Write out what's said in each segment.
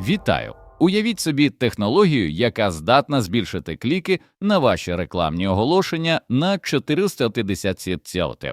Вітаю! Уявіть собі технологію, яка здатна збільшити кліки на ваші рекламні оголошення на 450%.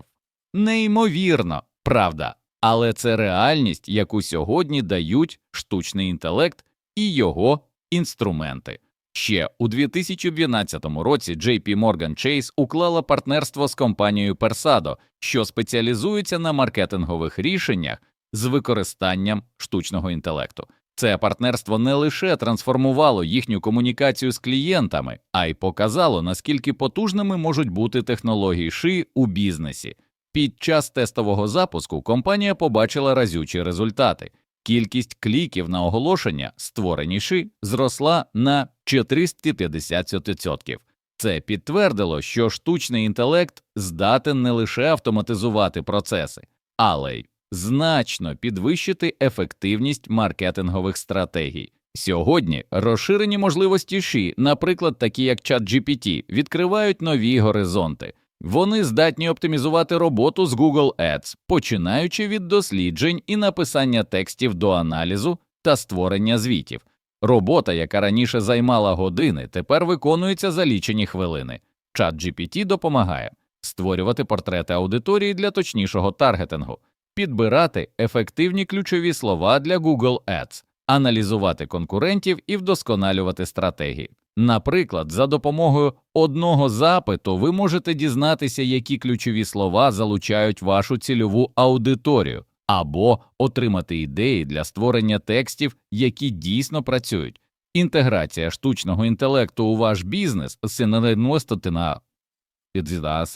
Неймовірно, правда, але це реальність, яку сьогодні дають штучний інтелект і його інструменти. Ще у 2012 році JP Morgan Chase уклала партнерство з компанією Persado, що спеціалізується на маркетингових рішеннях з використанням штучного інтелекту. Це партнерство не лише трансформувало їхню комунікацію з клієнтами, а й показало, наскільки потужними можуть бути технології ши у бізнесі. Під час тестового запуску компанія побачила разючі результати. Кількість кліків на оголошення, створені ши, зросла на 450%. Це підтвердило, що штучний інтелект здатен не лише автоматизувати процеси, але й значно підвищити ефективність маркетингових стратегій. Сьогодні розширені можливості ШІ, наприклад, такі як ChatGPT, відкривають нові горизонти. Вони здатні оптимізувати роботу з Google Ads, починаючи від досліджень і написання текстів до аналізу та створення звітів. Робота, яка раніше займала години, тепер виконується за лічені хвилини. ChatGPT допомагає створювати портрети аудиторії для точнішого таргетингу, підбирати ефективні ключові слова для Google Ads, аналізувати конкурентів і вдосконалювати стратегії. Наприклад, за допомогою одного запиту ви можете дізнатися, які ключові слова залучають вашу цільову аудиторію, або отримати ідеї для створення текстів, які дійсно працюють. Інтеграція штучного інтелекту у ваш бізнес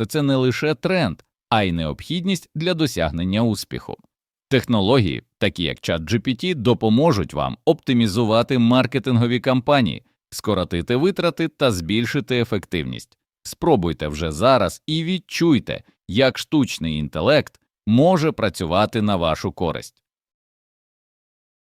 це не лише тренд, а й необхідність для досягнення успіху. Технології, такі як ChatGPT, допоможуть вам оптимізувати маркетингові кампанії, скоротити витрати та збільшити ефективність. Спробуйте вже зараз і відчуйте, як штучний інтелект може працювати на вашу користь.